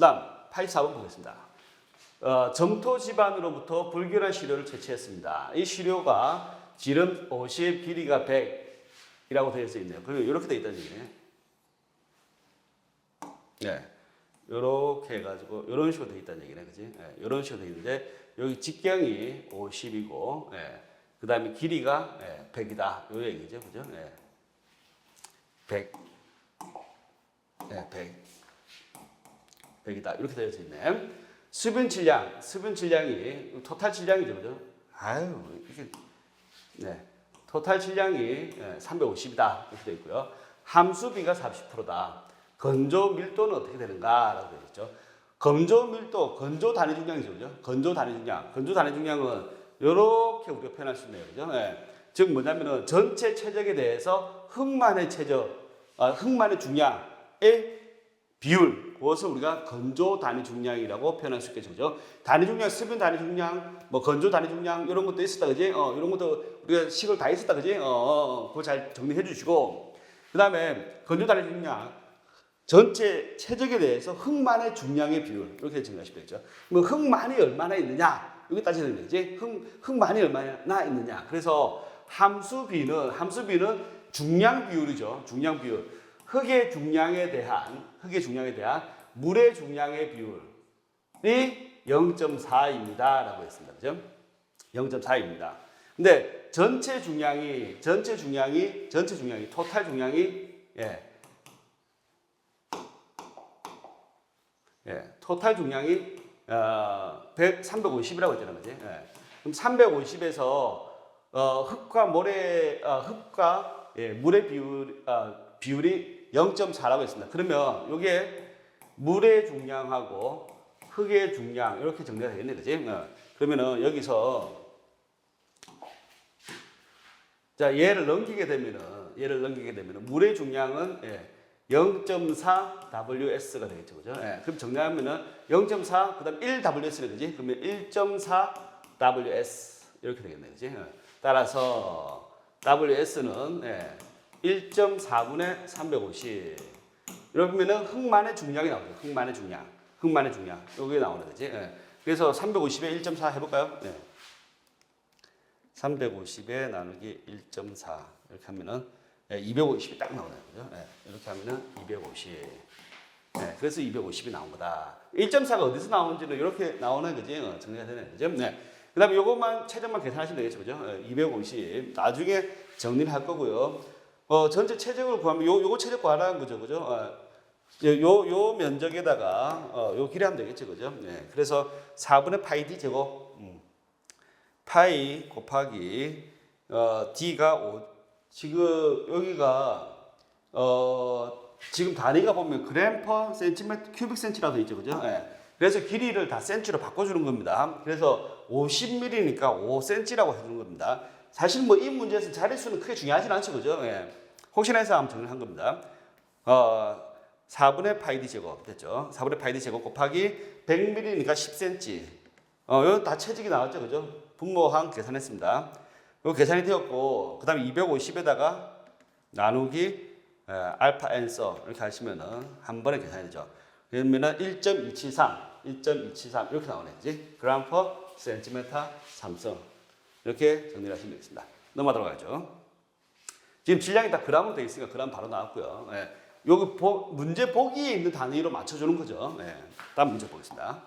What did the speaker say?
다음 84번 보겠습니다. 어, 점토 집안으로부터 불결한 시료를 채취했습니다. 이 시료가 질은 50, 길이가 100이라고 되어 있네요. 그리고 이렇게 되어 있다는 얘기네. 네. 요렇게 해가지고 이런 식으로 되어 있다는 얘기네, 그지? 예, 이런 식으로 되어 있는데 여기 직경이 50이고, 예, 그 다음에 길이가 예, 100이다. 요 얘기죠, 그죠? 예. 100, 예, 100, 100이다. 이렇게 되어 있네. 수분 질량, 수분 질량이 토탈 질량이죠, 그죠? 아유, 이게 네, 토탈 질량이 예, 350이다 이렇게 되어 있고요. 함수비가 40%다. 건조 밀도는 어떻게 되는가라고 되어 있죠. 건조 밀도, 건조 단위 중량이죠, 그죠? 건조 단위 중량, 건조 단위 중량은 이렇게 우리가 표현할 수 있네요, 그죠? 예. 즉 뭐냐면은 전체 최적에 대해서 흑만의 최적, 아, 흑만의 중량의 비율, 그것을 우리가 건조 단위 중량이라고 표현할 수 있겠죠? 단위 중량, 수분 단위 중량, 뭐 건조 단위 중량 이런 것도 있었다, 그지? 어, 이런 것도 우리가 식을 다 있었다, 그지? 어, 어, 그거 잘 정리해 주시고, 그 다음에 건조 단위 중량, 전체 최적에 대해서 흑만의 중량의 비율 이렇게 정리하시면 되겠죠. 뭐 흑만이 얼마나 있느냐 이게 따지는 거지. 흑 흑만이 얼마나 있느냐. 그래서 함수비는 함수비는 중량 비율이죠. 중량 비율. 흙의 중량에 대한 흙의 중량에 대한 물의 중량의 비율이 0.4입니다 라고 했습니다. 그죠? 0.4입니다. 근데 전체 중량이 전체 중량이 전체 중량이 토탈 중량이 예. 예, 토탈 중량이 어, 100, 350이라고 했잖아요, 그지? 예. 그럼 350에서 어, 흙과 모래, 어, 흙과 예, 물의 비율, 어, 비율이 0.4라고 했습니다. 그러면 이게 물의 중량하고 흙의 중량 이렇게 정리가 되겠네, 그지? 어. 그러면은 여기서 자 얘를 넘기게 되면은 얘를 넘기게 되면은 물의 중량은 예, 0.4 WS가 되겠죠, 그죠? 예, 그럼 정리하면은 0.4 그다음 1 WS는 그지? 그러면 1.4 WS 이렇게 되겠네, 그지? 예. 따라서 WS는 예, 1.4분의 350. 이러면은 흙만의 중량이 나오죠. 흙만의 중량, 흙만의 중량 여기 나오는 거지. 예. 그래서 350에 1.4 해볼까요? 예. 350에 나누기 1.4 이렇게 하면은 예, 250이 딱 나오네요. 그죠? 예, 이렇게 하면은 250. 예, 그래서 250이 나온 거다. 1.4가 어디서 나오는지는 이렇게 나오는 거지. 어, 정리가 되네. 그죠? 네. 그 다음에 요것만, 최저만 계산하시면 되겠죠. 그죠? 예, 250. 나중에 정리를 할 거고요. 어, 전체 최적을 구하면 요, 요거 최적 구하라는 거죠. 그죠? 어, 요, 요 면적에다가, 어, 요 길이 하면 되겠죠. 그죠? 네. 그래서 4분의 파이 d 제곱. 음. 파이 곱하기, 어, d가 5, 지금 여기가 어 지금 단위가 보면 그램 퍼 센티미터 큐빅 센치라고 돼 있죠, 그죠? 예. 그래서 길이를 다 센치로 바꿔주는 겁니다. 그래서 50mm니까 5cm라고 해주는 겁니다. 사실 뭐 이 문제에서 자릿수는 크게 중요하진 않죠, 그죠? 예. 혹시나 해서 한번 정리한 겁니다. 어 4분의 파이 d 제곱 됐죠? 4분의 파이 d 제곱 곱하기 100mm니까 10cm. 어, 이거 다 체직이 나왔죠, 그죠? 분모항 계산했습니다. 이거 계산이 되었고 그 다음에 250에다가 나누기 에, 알파 앤서 이렇게 하시면은 한 번에 계산이 되죠. 그러면은 1.273, 1.273 이렇게 나오네, 그지? 그램 퍼 센티미터 삼성 이렇게 정리를 하시면 되겠습니다. 넘어가도록 하죠. 지금 질량이 다 그램으로 되어 있으니까 그램 바로 나왔고요. 예. 여기 보, 문제 보기에 있는 단위로 맞춰주는 거죠. 예. 다음 문제 보겠습니다.